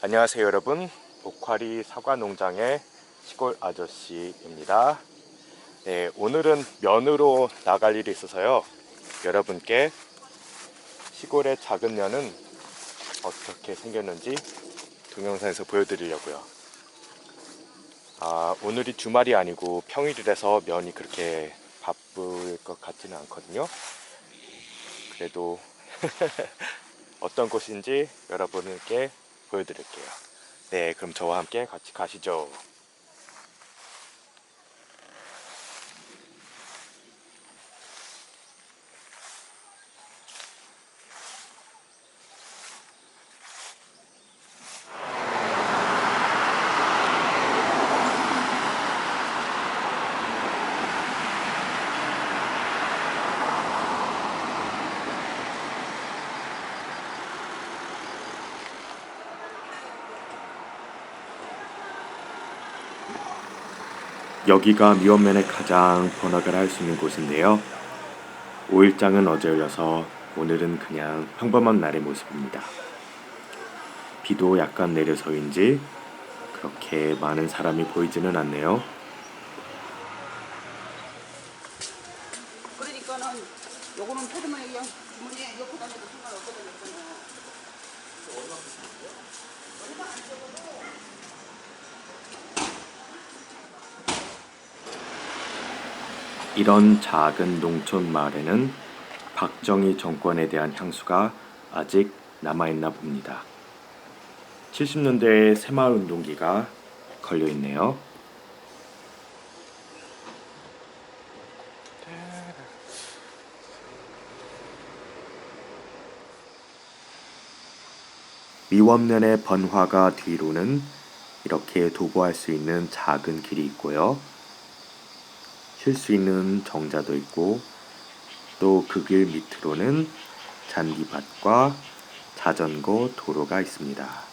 안녕하세요 여러분. 복화리 사과 농장의 시골 아저씨입니다. 네 오늘은 면으로 나갈 일이 있어서요. 여러분께 시골의 작은 면은 어떻게 생겼는지 동영상에서 보여드리려고요. 아 오늘이 주말이 아니고 평일이라서 면이 그렇게 바쁠 것 같지는 않거든요. 그래도 어떤 곳인지 여러분께 보여드릴게요. 네, 그럼 저와 함께 같이 가시죠. 여기가 미원면에 가장 번화가를 할 수 있는 곳인데요. 5일장은 어제 열려서 오늘은 그냥 평범한 날의 모습입니다. 비도 약간 내려서인지 그렇게 많은 사람이 보이지는 않네요. 그러니까는 요거는 패드만 그냥 주머니에 다녀도없거든요. 저는. 이런 작은 농촌 마을에는 박정희 정권에 대한 향수가 아직 남아있나 봅니다. 70년대의 새마을 운동기가 걸려 있네요. 미원면의 번화가 뒤로는 이렇게 도보할 수 있는 작은 길이 있고요. 쉴 수 있는 정자도 있고 또 그 길 밑으로는 잔디밭과 자전거 도로가 있습니다.